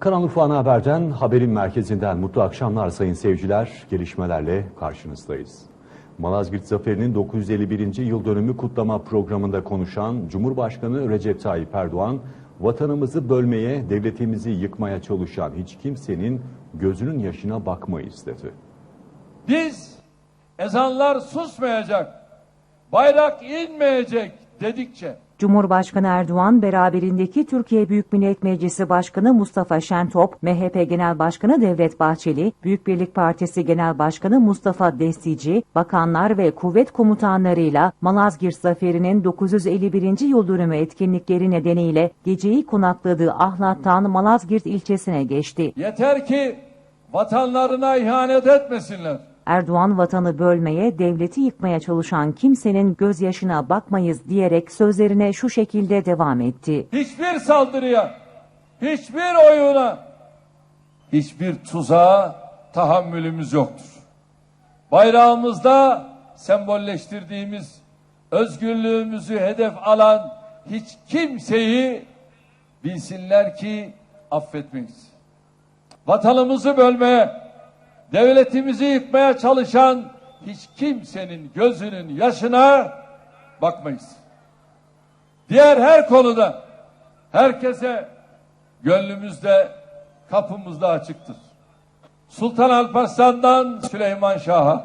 Karanlık Ana Haber'den haberin merkezinden mutlu akşamlar sayın seyirciler. Gelişmelerle karşınızdayız. Malazgirt Zaferi'nin 951. yıl dönümü kutlama programında konuşan Cumhurbaşkanı Recep Tayyip Erdoğan, vatanımızı bölmeye, devletimizi yıkmaya çalışan hiç kimsenin gözünün yaşına bakmayız dedi. Biz ezanlar susmayacak, bayrak inmeyecek dedikçe Cumhurbaşkanı Erdoğan beraberindeki Türkiye Büyük Millet Meclisi Başkanı Mustafa Şentop, MHP Genel Başkanı Devlet Bahçeli, Büyük Birlik Partisi Genel Başkanı Mustafa Destici, bakanlar ve kuvvet komutanlarıyla Malazgirt Zaferi'nin 951. yıl dönümü etkinlikleri nedeniyle geceyi konakladığı Ahlat'tan Malazgirt ilçesine geçti. yeter ki vatanlarına ihanet etmesinler. Erdoğan vatanı bölmeye, devleti yıkmaya çalışan kimsenin gözyaşına bakmayız diyerek sözlerine şu şekilde devam etti. Hiçbir saldırıya, hiçbir oyuna, hiçbir tuzağa tahammülümüz yoktur. Bayrağımızda sembolleştirdiğimiz özgürlüğümüzü hedef alan hiç kimseyi bilsinler ki affetmeyiz. Vatanımızı bölmeye, devletimizi yıkmaya çalışan hiç kimsenin gözünün yaşına bakmayız. Diğer her konuda herkese gönlümüzde kapımızda açıktır. Sultan Alparslan'dan Süleyman Şah'a,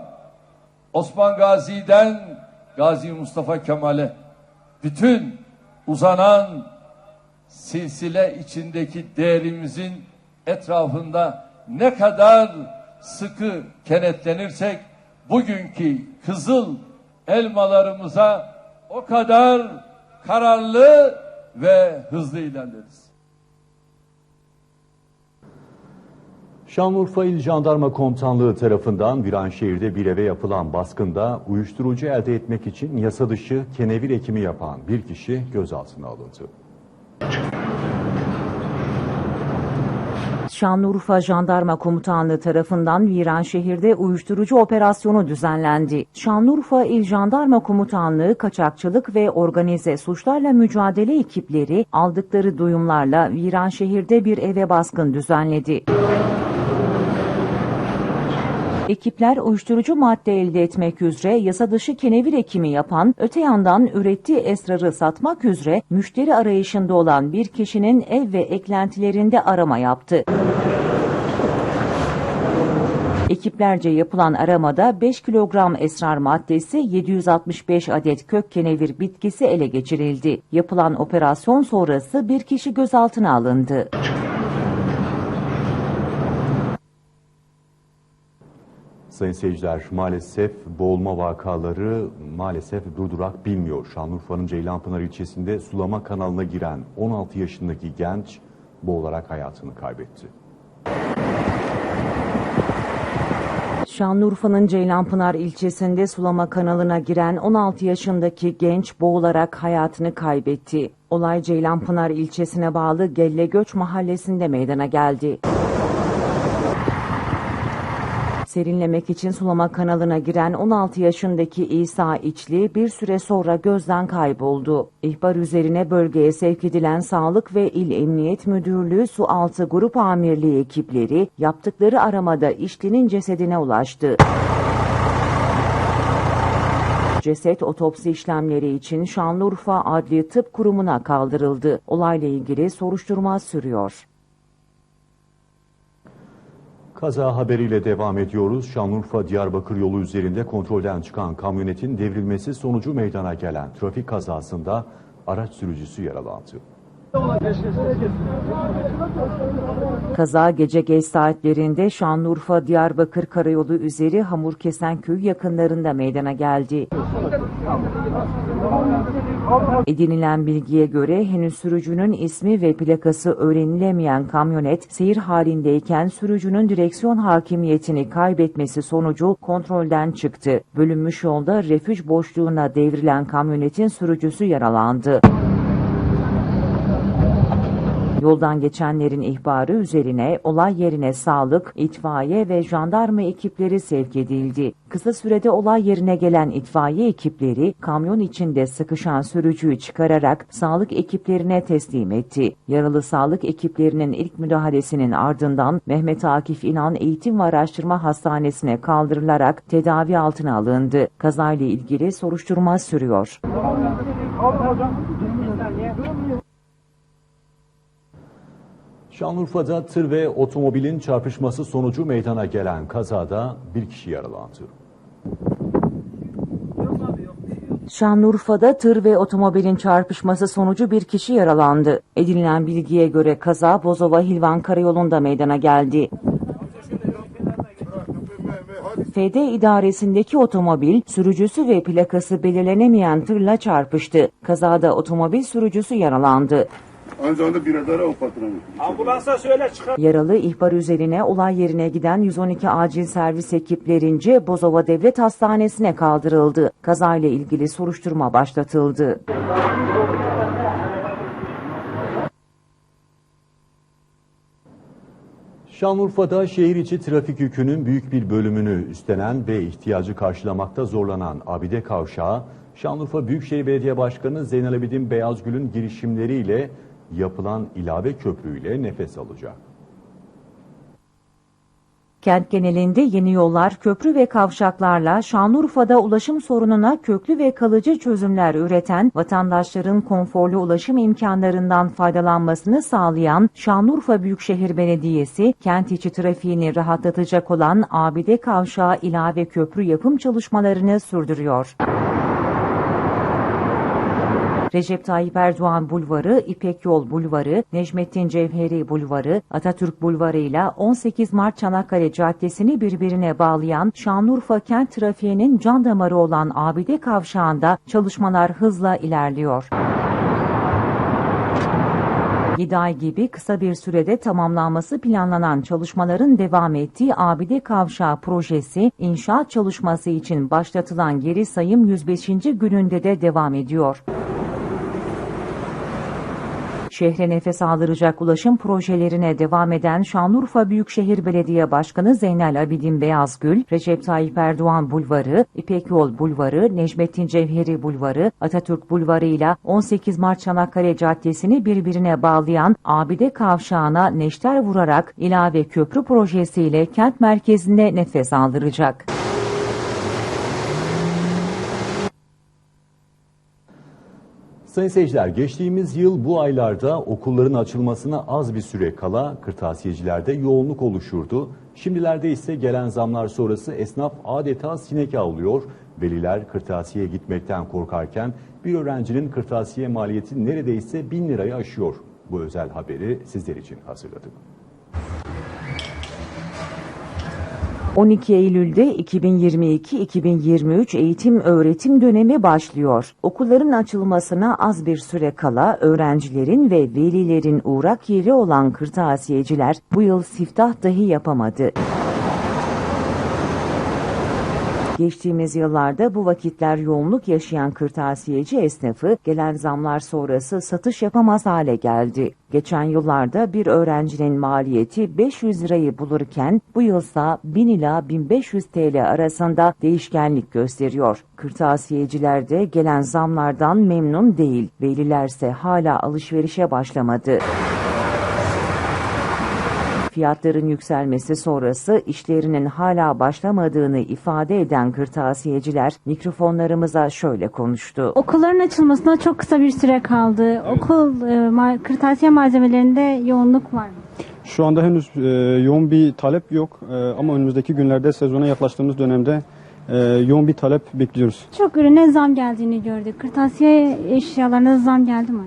Osman Gazi'den Gazi Mustafa Kemal'e bütün uzanan silsile içindeki değerimizin etrafında ne kadar sıkı kenetlenirsek bugünkü kızıl elmalarımıza o kadar kararlı ve hızlı ilerleriz. Şanlıurfa İl Jandarma Komutanlığı tarafından Viranşehir'de bir eve yapılan baskında uyuşturucu elde etmek için yasa dışı kenevir ekimi yapan bir kişi gözaltına alındı. Şanlıurfa Jandarma Komutanlığı tarafından Viranşehir'de uyuşturucu operasyonu düzenlendi. Şanlıurfa İl Jandarma Komutanlığı kaçakçılık ve organize suçlarla mücadele ekipleri aldıkları duyumlarla Viranşehir'de bir eve baskın düzenledi. Ekipler uyuşturucu madde elde etmek üzere yasa dışı kenevir ekimi yapan, öte yandan ürettiği esrarı satmak üzere müşteri arayışında olan bir kişinin ev ve eklentilerinde arama yaptı. Ekiplerce yapılan aramada 5 kilogram esrar maddesi, 765 adet kök kenevir bitkisi ele geçirildi. Yapılan operasyon sonrası bir kişi gözaltına alındı. Sayın seyirciler maalesef boğulma vakaları maalesef durdurak bilmiyor. Şanlıurfa'nın Ceylanpınar ilçesinde sulama kanalına giren 16 yaşındaki genç boğularak hayatını kaybetti. Şanlıurfa'nın Ceylanpınar ilçesinde sulama kanalına giren 16 yaşındaki genç boğularak hayatını kaybetti. Olay Ceylanpınar ilçesine bağlı Gellegöç mahallesinde meydana geldi. Serinlemek için sulama kanalına giren 16 yaşındaki İsa İçli bir süre sonra gözden kayboldu. İhbar üzerine bölgeye sevk edilen Sağlık ve İl Emniyet Müdürlüğü Su Altı Grup Amirliği ekipleri yaptıkları aramada İçli'nin cesedine ulaştı. Ceset otopsi işlemleri için Şanlıurfa Adli Tıp Kurumu'na kaldırıldı. Olayla ilgili soruşturma sürüyor. Kaza haberiyle devam ediyoruz. Şanlıurfa-Diyarbakır yolu üzerinde kontrolden çıkan kamyonetin devrilmesi sonucu meydana gelen trafik kazasında araç sürücüsü yaralandı. Kaza gece geç saatlerinde Şanlıurfa Diyarbakır Karayolu üzeri Hamurkesenköy yakınlarında meydana geldi. Edinilen bilgiye göre henüz sürücünün ismi ve plakası öğrenilemeyen kamyonet seyir halindeyken sürücünün direksiyon hakimiyetini kaybetmesi sonucu kontrolden çıktı. Bölünmüş yolda refüj boşluğuna devrilen kamyonetin sürücüsü yaralandı. Yoldan geçenlerin ihbarı üzerine olay yerine sağlık, itfaiye ve jandarma ekipleri sevk edildi. Kısa sürede olay yerine gelen itfaiye ekipleri kamyon içinde sıkışan sürücüyü çıkararak sağlık ekiplerine teslim etti. Yaralı sağlık ekiplerinin ilk müdahalesinin ardından Mehmet Akif İnan Eğitim ve Araştırma Hastanesi'ne kaldırılarak tedavi altına alındı. Kazayla ilgili soruşturma sürüyor. Şanlıurfa'da tır ve otomobilin çarpışması sonucu meydana gelen kazada bir kişi yaralandı. Şanlıurfa'da tır ve otomobilin çarpışması sonucu bir kişi yaralandı. Edinilen bilgiye göre kaza Bozova Hilvan Karayolu'nda meydana geldi. FD idaresindeki otomobil sürücüsü ve plakası belirlenemeyen tırla çarpıştı. Kazada otomobil sürücüsü yaralandı. Aynı zamanda bir adara o patronu. Ambulansa söyle çıkar. Yaralı ihbar üzerine olay yerine giden 112 acil servis ekiplerince Bozova Devlet Hastanesi'ne kaldırıldı. Kazayla ilgili soruşturma başlatıldı. Şanlıurfa'da şehir içi trafik yükünün büyük bir bölümünü üstlenen ve ihtiyacı karşılamakta zorlanan Abide Kavşağı, Şanlıurfa Büyükşehir Belediye Başkanı Zeynel Abidin Beyazgül'ün girişimleriyle yapılan ilave köprüyle nefes alacak. Kent genelinde yeni yollar, köprü ve kavşaklarla Şanlıurfa'da ulaşım sorununa köklü ve kalıcı çözümler üreten, vatandaşların konforlu ulaşım imkanlarından faydalanmasını sağlayan Şanlıurfa Büyükşehir Belediyesi, kent içi trafiğini rahatlatacak olan Abide Kavşağı ilave köprü yapım çalışmalarını sürdürüyor. Recep Tayyip Erdoğan Bulvarı, İpek Yol Bulvarı, Necmettin Cevheri Bulvarı, Atatürk Bulvarı ile 18 Mart Çanakkale Caddesi'ni birbirine bağlayan Şanlıurfa kent trafiğinin can damarı olan Abide Kavşağı'nda çalışmalar hızla ilerliyor. 7 ay gibi kısa bir sürede tamamlanması planlanan çalışmaların devam ettiği Abide Kavşağı projesi inşaat çalışması için başlatılan geri sayım 105. gününde de devam ediyor. Şehre nefes aldıracak ulaşım projelerine devam eden Şanlıurfa Büyükşehir Belediye Başkanı Zeynel Abidin Beyazgül, Recep Tayyip Erdoğan Bulvarı, İpek Yol Bulvarı, Necmettin Cevheri Bulvarı, Atatürk Bulvarı ile 18 Mart Çanakkale Caddesi'ni birbirine bağlayan Abide Kavşağı'na neşter vurarak ilave köprü projesiyle kent merkezinde nefes aldıracak. Sayın seyirciler, geçtiğimiz yıl bu aylarda okulların açılmasına az bir süre kala kırtasiyecilerde yoğunluk oluşurdu. Şimdilerde ise gelen zamlar sonrası esnaf adeta sinek avlıyor. Veliler kırtasiyeye gitmekten korkarken bir öğrencinin kırtasiye maliyeti neredeyse bin lirayı aşıyor. Bu özel haberi sizler için hazırladık. 12 Eylül'de 2022-2023 eğitim öğretim dönemi başlıyor. Okulların açılmasına az bir süre kala öğrencilerin ve velilerin uğrak yeri olan kırtasiyeciler bu yıl siftah dahi yapamadı. Geçtiğimiz yıllarda bu vakitler yoğunluk yaşayan kırtasiyeci esnafı gelen zamlar sonrası satış yapamaz hale geldi. Geçen yıllarda bir öğrencinin maliyeti 500 lirayı bulurken bu yılsa 1000 ila 1500 TL arasında değişkenlik gösteriyor. Kırtasiyeciler de gelen zamlardan memnun değil. Velilerse hala alışverişe başlamadı. Fiyatların yükselmesi sonrası işlerinin hala başlamadığını ifade eden kırtasiyeciler mikrofonlarımıza şöyle konuştu. Okulların açılmasına çok kısa bir süre kaldı. Okul e, kırtasiye malzemelerinde yoğunluk var mı? Şu anda henüz e, yoğun bir talep yok E, ama önümüzdeki günlerde sezona yaklaştığımız dönemde e, yoğun bir talep bekliyoruz. Çok ürüne zam geldiğini gördük. Kırtasiye eşyalarına zam geldi mi?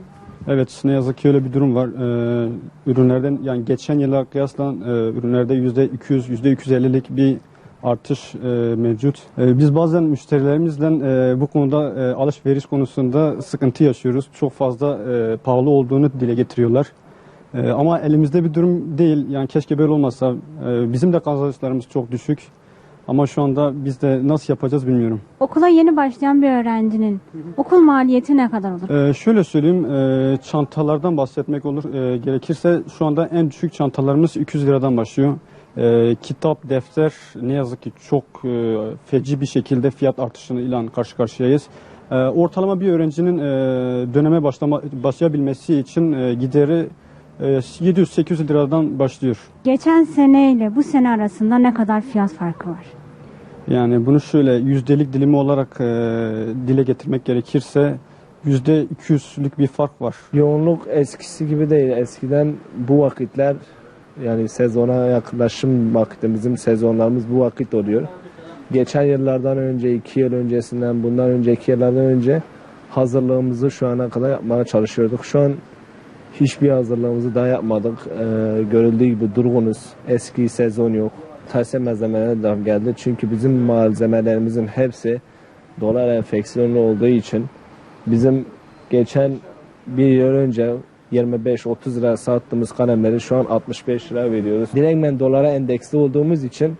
Evet ne yazık ki öyle bir durum var. E, ürünlerden yani geçen yıla kıyasla e, ürünlerde %200 %250'lik bir artış e, mevcut. E, biz bazen müşterilerimizle e, bu konuda e, alışveriş konusunda sıkıntı yaşıyoruz. Çok fazla e, pahalı olduğunu dile getiriyorlar. E, ama elimizde bir durum değil. Yani keşke böyle olmasa. E, bizim de kazançlarımız çok düşük. Ama şu anda biz de nasıl yapacağız bilmiyorum. Okula yeni başlayan bir öğrencinin okul maliyeti ne kadar olur? Ee, şöyle söyleyeyim, e, çantalardan bahsetmek olur. E, gerekirse şu anda en düşük çantalarımız 200 liradan başlıyor. E, kitap, defter ne yazık ki çok e, feci bir şekilde fiyat artışıyla karşı karşıyayız. E, ortalama bir öğrencinin e, döneme başlama, başlayabilmesi için e, gideri e, 700-800 liradan başlıyor. Geçen sene ile bu sene arasında ne kadar fiyat farkı var? Yani bunu şöyle yüzdelik dilimi olarak e, dile getirmek gerekirse yüzde 200'lük bir fark var. Yoğunluk eskisi gibi değil. Eskiden bu vakitler yani sezona yaklaşım vakti bizim sezonlarımız bu vakit oluyor. Geçen yıllardan önce, iki yıl öncesinden, bundan önceki yıllardan önce hazırlığımızı şu ana kadar yapmaya çalışıyorduk. Şu an hiçbir hazırlığımızı daha yapmadık. Ee, görüldüğü gibi durgunuz. Eski sezon yok. Terse malzemeler de geldi. Çünkü bizim malzemelerimizin hepsi dolar enfeksiyonlu olduğu için bizim geçen bir yıl önce 25-30 lira sattığımız kalemleri şu an 65 lira veriyoruz. Direktmen dolara endeksli olduğumuz için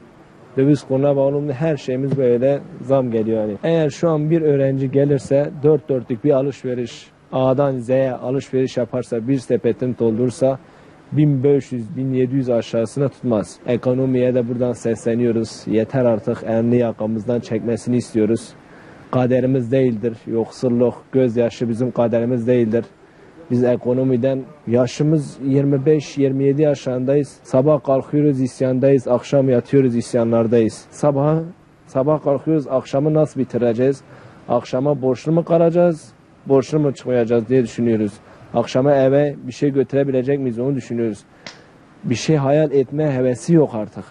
döviz kuruna bağlı her şeyimiz böyle zam geliyor yani. Eğer şu an bir öğrenci gelirse dört dörtlük bir alışveriş A'dan Z'ye alışveriş yaparsa bir sepetin doldursa 1500-1700 aşağısına tutmaz. Ekonomiye de buradan sesleniyoruz. Yeter artık elini yakamızdan çekmesini istiyoruz. Kaderimiz değildir. Yoksulluk, gözyaşı bizim kaderimiz değildir. Biz ekonomiden yaşımız 25-27 yaşlarındayız. Sabah kalkıyoruz isyandayız, akşam yatıyoruz isyanlardayız. Sabah sabah kalkıyoruz, akşamı nasıl bitireceğiz? Akşama borçlu mu kalacağız, borçlu mu çıkmayacağız diye düşünüyoruz. Akşama eve bir şey götürebilecek miyiz onu düşünüyoruz. Bir şey hayal etme hevesi yok artık.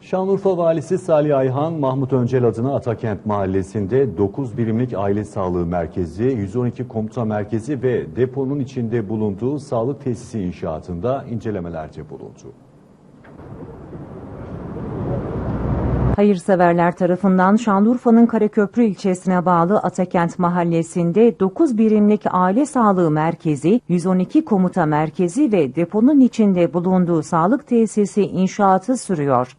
Şanlıurfa Valisi Salih Ayhan, Mahmut Öncel adına Atakent Mahallesi'nde 9 birimlik aile sağlığı merkezi, 112 komuta merkezi ve deponun içinde bulunduğu sağlık tesisi inşaatında incelemelerce bulundu. Hayırseverler tarafından Şanlıurfa'nın Karaköprü ilçesine bağlı Atakent mahallesinde 9 birimlik aile sağlığı merkezi, 112 komuta merkezi ve deponun içinde bulunduğu sağlık tesisi inşaatı sürüyor.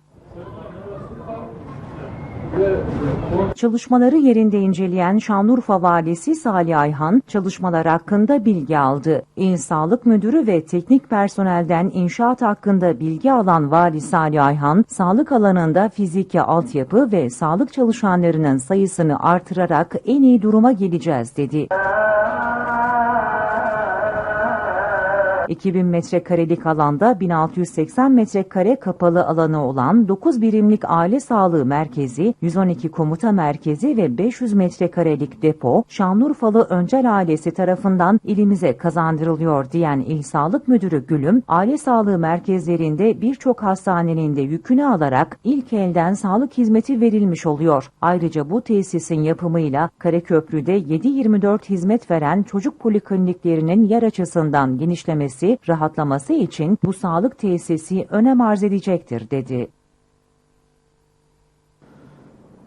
Çalışmaları yerinde inceleyen Şanlıurfa Valisi Salih Ayhan, çalışmalar hakkında bilgi aldı. İl Sağlık Müdürü ve teknik personelden inşaat hakkında bilgi alan Vali Salih Ayhan, sağlık alanında fiziki altyapı ve sağlık çalışanlarının sayısını artırarak en iyi duruma geleceğiz dedi. 2000 metrekarelik alanda 1680 metrekare kapalı alanı olan 9 birimlik aile sağlığı merkezi, 112 komuta merkezi ve 500 metrekarelik depo Şanlıurfalı Öncel ailesi tarafından ilimize kazandırılıyor diyen İl Sağlık Müdürü Gülüm, aile sağlığı merkezlerinde birçok hastanenin de yükünü alarak ilk elden sağlık hizmeti verilmiş oluyor. Ayrıca bu tesisin yapımıyla Karaköprü'de 7-24 hizmet veren çocuk polikliniklerinin yer açısından genişlemesi, rahatlaması için bu sağlık tesisi önem arz edecektir dedi.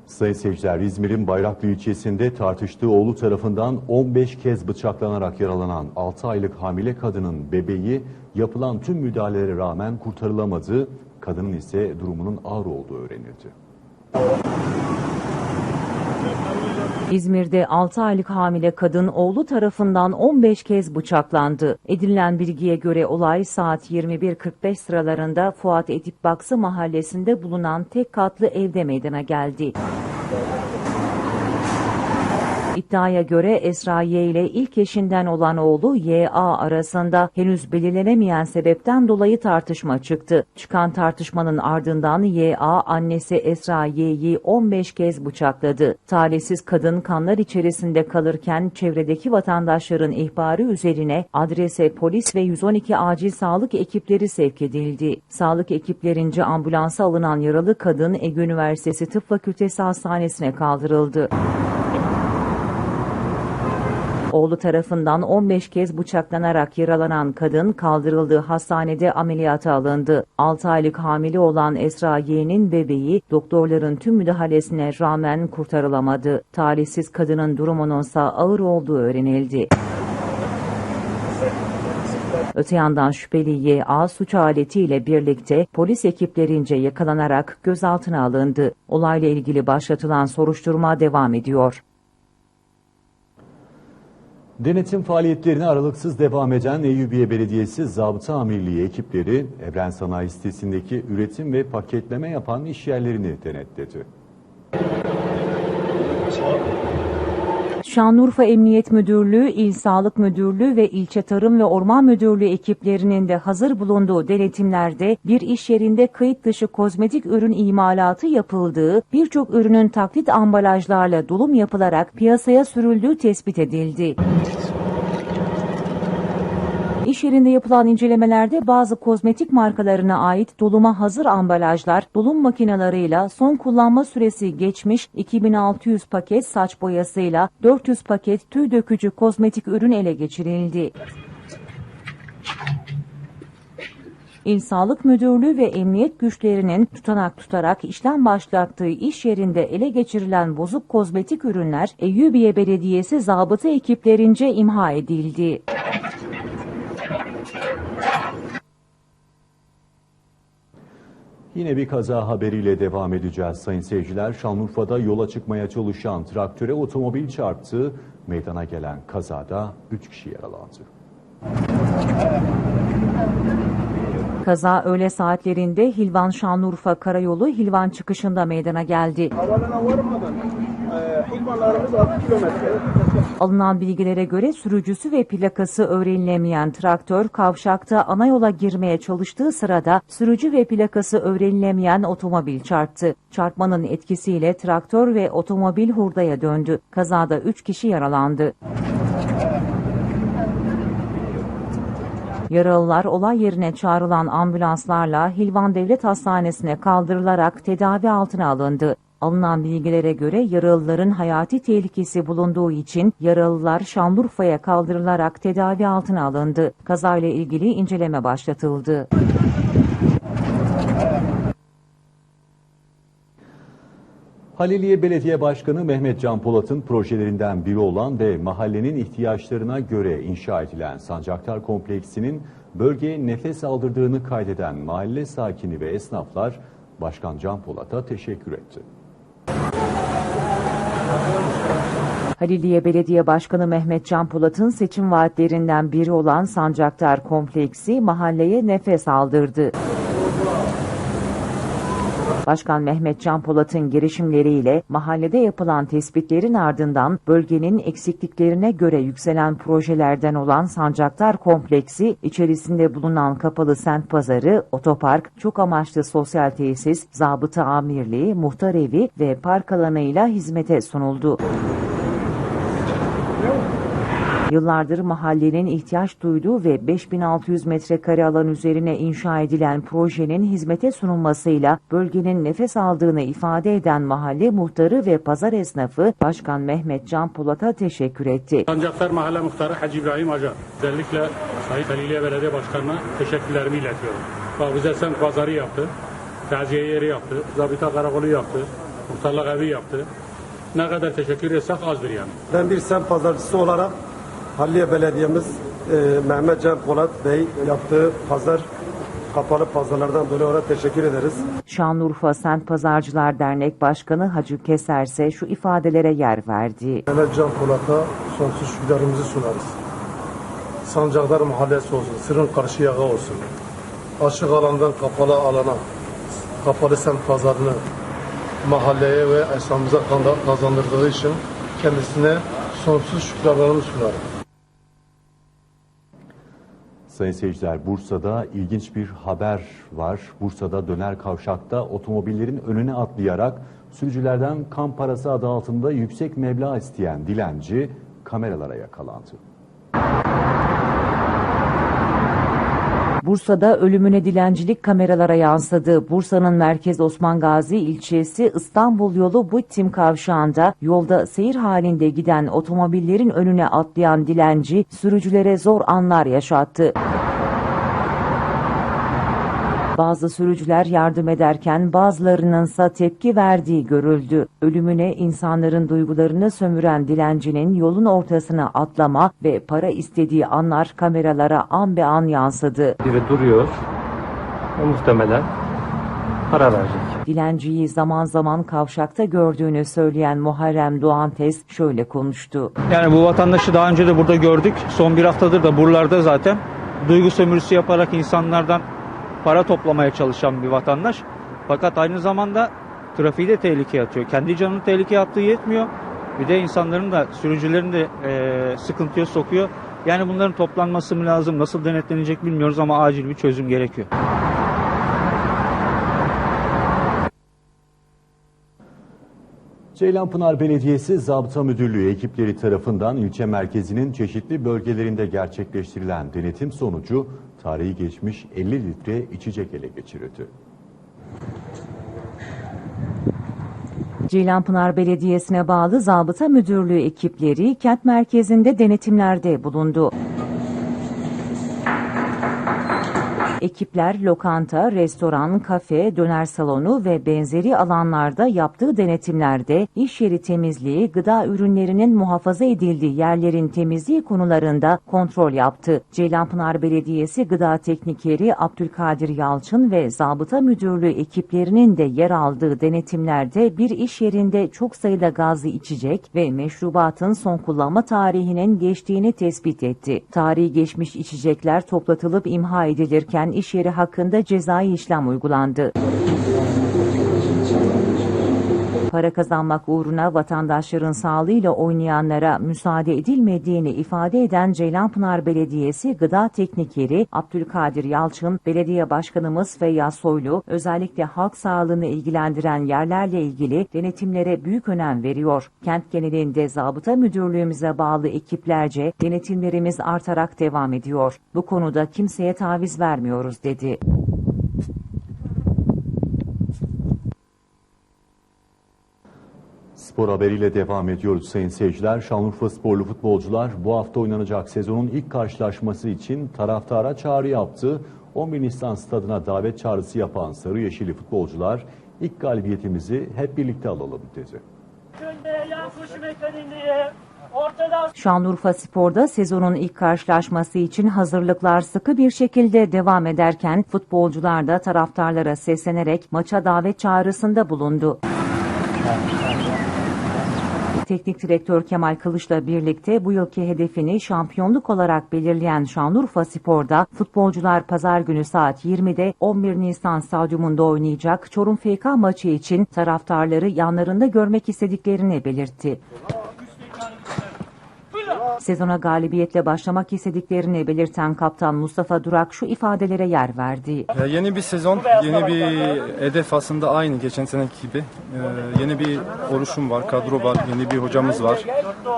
Sayın seyirciler, İzmir'in Bayraklı ilçesinde tartıştığı oğlu tarafından 15 kez bıçaklanarak yaralanan 6 aylık hamile kadının bebeği yapılan tüm müdahalelere rağmen kurtarılamadı. Kadının ise durumunun ağır olduğu öğrenildi. İzmir'de 6 aylık hamile kadın oğlu tarafından 15 kez bıçaklandı. Edinilen bilgiye göre olay saat 21.45 sıralarında Fuat Edip Baksı mahallesinde bulunan tek katlı evde meydana geldi. İddiaya göre Esra Y ile ilk eşinden olan oğlu YA arasında henüz belirlenemeyen sebepten dolayı tartışma çıktı. Çıkan tartışmanın ardından YA annesi Esra Y'yi 15 kez bıçakladı. Talihsiz kadın kanlar içerisinde kalırken çevredeki vatandaşların ihbarı üzerine adrese polis ve 112 acil sağlık ekipleri sevk edildi. Sağlık ekiplerince ambulansa alınan yaralı kadın Ege Üniversitesi Tıp Fakültesi Hastanesi'ne kaldırıldı. Oğlu tarafından 15 kez bıçaklanarak yaralanan kadın kaldırıldığı hastanede ameliyata alındı. 6 aylık hamile olan Esra Y'nin bebeği doktorların tüm müdahalesine rağmen kurtarılamadı. Talihsiz kadının durumunun ise ağır olduğu öğrenildi. Öte yandan şüpheli YA suç aletiyle birlikte polis ekiplerince yakalanarak gözaltına alındı. Olayla ilgili başlatılan soruşturma devam ediyor. Denetim faaliyetlerine aralıksız devam eden Eyyubiye Belediyesi Zabıta Amirliği ekipleri Evren Sanayi sitesindeki üretim ve paketleme yapan iş yerlerini denetledi. Şanlıurfa Emniyet Müdürlüğü, İl Sağlık Müdürlüğü ve İlçe Tarım ve Orman Müdürlüğü ekiplerinin de hazır bulunduğu denetimlerde bir iş yerinde kayıt dışı kozmetik ürün imalatı yapıldığı, birçok ürünün taklit ambalajlarla dolum yapılarak piyasaya sürüldüğü tespit edildi. İş yerinde yapılan incelemelerde bazı kozmetik markalarına ait doluma hazır ambalajlar dolum makinalarıyla son kullanma süresi geçmiş 2600 paket saç boyasıyla 400 paket tüy dökücü kozmetik ürün ele geçirildi. İl Sağlık Müdürlüğü ve emniyet güçlerinin tutanak tutarak işlem başlattığı iş yerinde ele geçirilen bozuk kozmetik ürünler Eyyubiye Belediyesi zabıta ekiplerince imha edildi. Yine bir kaza haberiyle devam edeceğiz sayın seyirciler. Şanlıurfa'da yola çıkmaya çalışan traktöre otomobil çarptı. Meydana gelen kazada 3 kişi yaralandı. Kaza öğle saatlerinde Hilvan Şanlıurfa Karayolu Hilvan çıkışında meydana geldi. Havalına varmadan e, Hilvanlarımız 6 kilometre. Alınan bilgilere göre sürücüsü ve plakası öğrenilemeyen traktör kavşakta ana yola girmeye çalıştığı sırada sürücü ve plakası öğrenilemeyen otomobil çarptı. Çarpmanın etkisiyle traktör ve otomobil hurdaya döndü. Kazada 3 kişi yaralandı. Yaralılar olay yerine çağrılan ambulanslarla Hilvan Devlet Hastanesi'ne kaldırılarak tedavi altına alındı. Alınan bilgilere göre yaralıların hayati tehlikesi bulunduğu için yaralılar Şanlıurfa'ya kaldırılarak tedavi altına alındı. Kazayla ilgili inceleme başlatıldı. Haliliye Belediye Başkanı Mehmet Can Polat'ın projelerinden biri olan ve mahallenin ihtiyaçlarına göre inşa edilen Sancaktar Kompleksinin bölgeye nefes aldırdığını kaydeden mahalle sakini ve esnaflar Başkan Can Polat'a teşekkür etti. Haliliye Belediye Başkanı Mehmet Can Polat'ın seçim vaatlerinden biri olan Sancaktar Kompleksi mahalleye nefes aldırdı. Başkan Mehmet Can Polat'ın girişimleriyle mahallede yapılan tespitlerin ardından bölgenin eksikliklerine göre yükselen projelerden olan Sancaktar Kompleksi, içerisinde bulunan kapalı sent pazarı, otopark, çok amaçlı sosyal tesis, zabıta amirliği, muhtar evi ve park alanıyla hizmete sunuldu. Yıllardır mahallenin ihtiyaç duyduğu ve 5600 metrekare alan üzerine inşa edilen projenin hizmete sunulmasıyla bölgenin nefes aldığını ifade eden mahalle muhtarı ve pazar esnafı Başkan Mehmet Can Polat'a teşekkür etti. Sancaktar Mahalle Muhtarı Hacı İbrahim Acar. Özellikle Sayın Haliliye Belediye Başkanı'na teşekkürlerimi iletiyorum. Bak bize pazarı yaptı, taziye yeri yaptı, zabita karakolu yaptı, muhtarlık evi yaptı. Ne kadar teşekkür etsek azdır yani. Ben bir semt pazarcısı olarak Halliye Belediye'miz e, Mehmet Can Polat Bey yaptığı pazar kapalı pazarlardan dolayı ona teşekkür ederiz. Şanlıurfa Sent Pazarcılar Dernek Başkanı Hacı Keser ise şu ifadelere yer verdi. Mehmet Can Polat'a sonsuz şükürlerimizi sunarız. Sancaklar Mahallesi olsun, Sırın karşı yağı olsun. Açık alandan kapalı alana, kapalı semt pazarını mahalleye ve esnafımıza kazandırdığı için kendisine sonsuz şükürlerimi sunarım. Sayın seyirciler Bursa'da ilginç bir haber var. Bursa'da döner kavşakta otomobillerin önüne atlayarak sürücülerden kan parası adı altında yüksek meblağ isteyen dilenci kameralara yakalandı. Bursa'da ölümüne dilencilik kameralara yansıdı. Bursa'nın merkez Osman Gazi ilçesi İstanbul yolu Buttim kavşağında yolda seyir halinde giden otomobillerin önüne atlayan dilenci sürücülere zor anlar yaşattı. Bazı sürücüler yardım ederken bazılarınınsa tepki verdiği görüldü. Ölümüne insanların duygularını sömüren dilencinin yolun ortasına atlama ve para istediği anlar kameralara an be an yansıdı. Biri duruyor. O muhtemelen para verecek. Dilenciyi zaman zaman kavşakta gördüğünü söyleyen Muharrem Doğantes şöyle konuştu. Yani bu vatandaşı daha önce de burada gördük. Son bir haftadır da buralarda zaten. Duygu sömürüsü yaparak insanlardan para toplamaya çalışan bir vatandaş. Fakat aynı zamanda trafiği de tehlikeye atıyor. Kendi canını tehlikeye attığı yetmiyor. Bir de insanların da sürücülerin de eee, sıkıntıya sokuyor. Yani bunların toplanması mı lazım? Nasıl denetlenecek bilmiyoruz ama acil bir çözüm gerekiyor. Ceylanpınar Belediyesi Zabıta Müdürlüğü ekipleri tarafından ilçe merkezinin çeşitli bölgelerinde gerçekleştirilen denetim sonucu tarihi geçmiş 50 litre içecek ele geçirildi. Ceylanpınar Belediyesi'ne bağlı Zabıta Müdürlüğü ekipleri kent merkezinde denetimlerde bulundu. Ekipler lokanta, restoran, kafe, döner salonu ve benzeri alanlarda yaptığı denetimlerde iş yeri temizliği, gıda ürünlerinin muhafaza edildiği yerlerin temizliği konularında kontrol yaptı. Ceylanpınar Belediyesi Gıda Teknikeri Abdülkadir Yalçın ve Zabıta Müdürlüğü ekiplerinin de yer aldığı denetimlerde bir iş yerinde çok sayıda gazlı içecek ve meşrubatın son kullanma tarihinin geçtiğini tespit etti. Tarihi geçmiş içecekler toplatılıp imha edilirken iş yeri hakkında cezai işlem uygulandı. Para kazanmak uğruna vatandaşların sağlığıyla oynayanlara müsaade edilmediğini ifade eden Ceylanpınar Belediyesi Gıda Teknikeri Abdülkadir Yalçın, Belediye Başkanımız Feyyaz Soylu özellikle halk sağlığını ilgilendiren yerlerle ilgili denetimlere büyük önem veriyor. Kent genelinde zabıta müdürlüğümüze bağlı ekiplerce denetimlerimiz artarak devam ediyor. Bu konuda kimseye taviz vermiyoruz dedi. Spor haberiyle devam ediyoruz sayın seyirciler. Şanlıurfa sporlu futbolcular bu hafta oynanacak sezonun ilk karşılaşması için taraftara çağrı yaptı. 11 Nisan stadına davet çağrısı yapan Sarı Yeşili futbolcular ilk galibiyetimizi hep birlikte alalım dedi. Şanlıurfa Spor'da sezonun ilk karşılaşması için hazırlıklar sıkı bir şekilde devam ederken futbolcular da taraftarlara seslenerek maça davet çağrısında bulundu. Teknik direktör Kemal Kılıç'la birlikte bu yılki hedefini şampiyonluk olarak belirleyen Şanlıurfa Spor'da futbolcular pazar günü saat 20'de 11 Nisan stadyumunda oynayacak Çorum FK maçı için taraftarları yanlarında görmek istediklerini belirtti. Sezona galibiyetle başlamak istediklerini belirten kaptan Mustafa Durak şu ifadelere yer verdi. Ya yeni bir sezon, yeni bir hedef aslında aynı geçen seneki gibi. Ee, yeni bir oluşum var, kadro var, yeni bir hocamız var.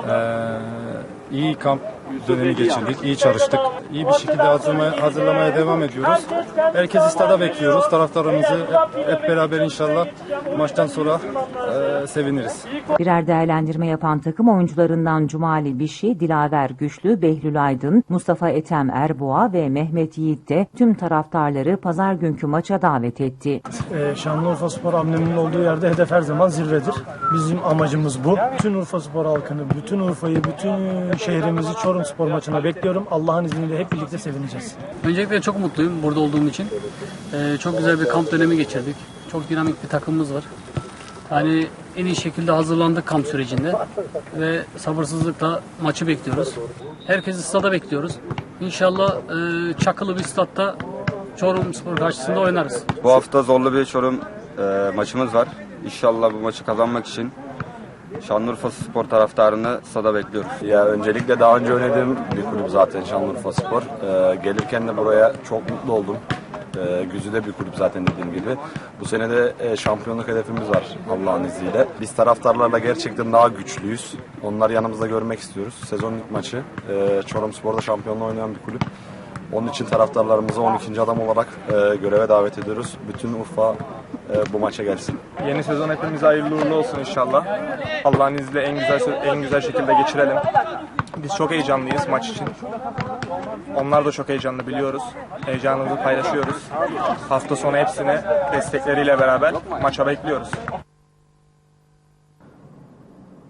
Ee, iyi kamp dönemi geçirdik, iyi çalıştık. İyi bir şekilde hazırlamaya, hazırlamaya devam ediyoruz. Herkesi stada bekliyoruz. Taraftarımızı hep, hep beraber inşallah maçtan sonra e, seviniriz. Birer değerlendirme yapan takım oyuncularından Cumali Bişi, Dilaver Güçlü, Behlül Aydın, Mustafa Etem Erboğa ve Mehmet Yiğit de tüm taraftarları pazar günkü maça davet etti. Ee, Şanlıurfa Spor ambleminin olduğu yerde hedef her zaman zirvedir. Bizim amacımız bu. Bütün Urfa Spor halkını, bütün Urfa'yı, bütün şehrimizi Çorum Spor maçına bekliyorum. Allah'ın izniyle hep birlikte sevineceğiz. Öncelikle çok mutluyum burada olduğum için. Ee, çok güzel bir kamp dönemi geçirdik. Çok dinamik bir takımımız var. Yani en iyi şekilde hazırlandık kamp sürecinde ve sabırsızlıkla maçı bekliyoruz. Herkesi stada bekliyoruz. İnşallah e, çakılı bir statta Çorum Spor karşısında oynarız. Bu hafta zorlu bir Çorum e, maçımız var. İnşallah bu maçı kazanmak için Şanlıurfa Spor taraftarını sada bekliyoruz. Ya öncelikle daha önce oynadığım bir kulüp zaten Şanlıurfa Spor. Ee, gelirken de buraya çok mutlu oldum. Ee, güzide bir kulüp zaten dediğim gibi. Bu sene de e, şampiyonluk hedefimiz var Allah'ın izniyle. Biz taraftarlarla gerçekten daha güçlüyüz. Onları yanımızda görmek istiyoruz. Sezon ilk maçı. Ee, Çorum Spor'da şampiyonluğu oynayan bir kulüp. Onun için taraftarlarımızı 12. adam olarak e, göreve davet ediyoruz. Bütün Urfa e, bu maça gelsin. Yeni sezon hepimize hayırlı uğurlu olsun inşallah. Allah'ın izniyle en güzel en güzel şekilde geçirelim. Biz çok heyecanlıyız maç için. Onlar da çok heyecanlı biliyoruz. Heyecanımızı paylaşıyoruz. Hafta sonu hepsini destekleriyle beraber maça bekliyoruz.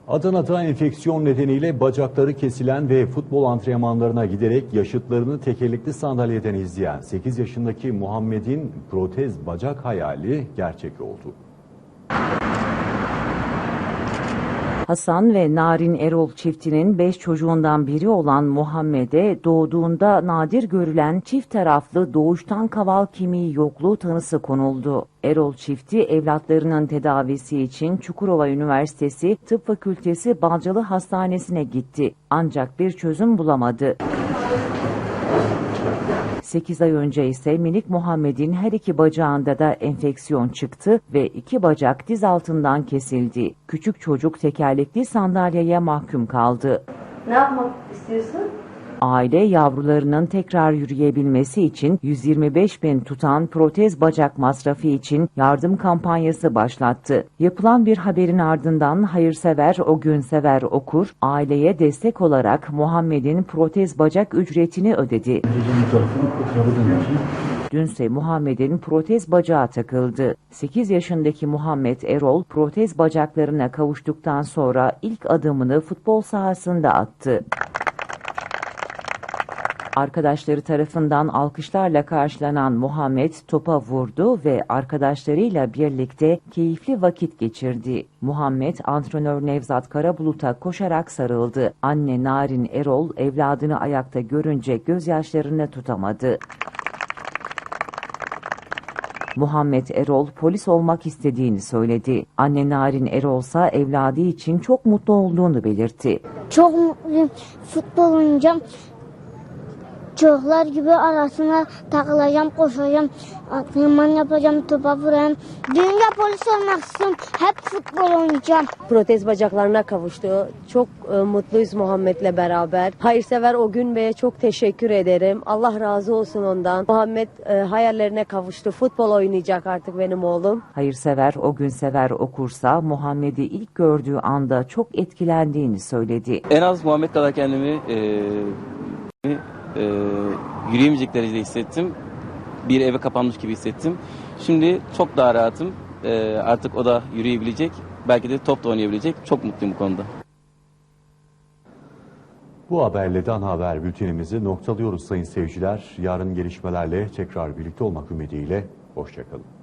Adana'da enfeksiyon nedeniyle bacakları kesilen ve futbol antrenmanlarına giderek yaşıtlarını tekerlekli sandalyeden izleyen 8 yaşındaki Muhammed'in protez bacak hayali gerçek oldu. Hasan ve Narin Erol çiftinin 5 çocuğundan biri olan Muhammed'e doğduğunda nadir görülen çift taraflı doğuştan kaval kemiği yokluğu tanısı konuldu. Erol çifti evlatlarının tedavisi için Çukurova Üniversitesi Tıp Fakültesi Balcalı Hastanesi'ne gitti. Ancak bir çözüm bulamadı. 8 ay önce ise minik Muhammed'in her iki bacağında da enfeksiyon çıktı ve iki bacak diz altından kesildi. Küçük çocuk tekerlekli sandalyeye mahkum kaldı. Ne yapmak istiyorsun? Aile yavrularının tekrar yürüyebilmesi için 125 bin tutan protez bacak masrafı için yardım kampanyası başlattı. Yapılan bir haberin ardından hayırsever o gün sever okur aileye destek olarak Muhammed'in protez bacak ücretini ödedi. Dünse Muhammed'in protez bacağı takıldı. 8 yaşındaki Muhammed Erol protez bacaklarına kavuştuktan sonra ilk adımını futbol sahasında attı. Arkadaşları tarafından alkışlarla karşılanan Muhammed topa vurdu ve arkadaşlarıyla birlikte keyifli vakit geçirdi. Muhammed antrenör Nevzat Karabulut'a koşarak sarıldı. Anne Narin Erol evladını ayakta görünce gözyaşlarını tutamadı. Muhammed Erol polis olmak istediğini söyledi. Anne Narin Erol ise evladı için çok mutlu olduğunu belirtti. Çok mutluyum. Futbol oynayacağım. Çocuklar gibi arasına takılacağım, koşacağım, antrenman yapacağım, topa vurayım. Dünya polis olmak istiyorum. Hep futbol oynayacağım. protez bacaklarına kavuştu. Çok e, mutluyuz Muhammed'le beraber. Hayırsever o gün Bey'e çok teşekkür ederim. Allah razı olsun ondan. Muhammed e, hayallerine kavuştu. Futbol oynayacak artık benim oğlum. Hayırsever o gün sever okursa Muhammed'i ilk gördüğü anda çok etkilendiğini söyledi. En az Muhammed kadar kendimi e, e, yürüyemeyecek derecede hissettim. Bir eve kapanmış gibi hissettim. Şimdi çok daha rahatım. E, artık o da yürüyebilecek. Belki de top da oynayabilecek. Çok mutluyum bu konuda. Bu haberle de ana haber bültenimizi noktalıyoruz sayın seyirciler. Yarın gelişmelerle tekrar birlikte olmak ümidiyle. Hoşçakalın.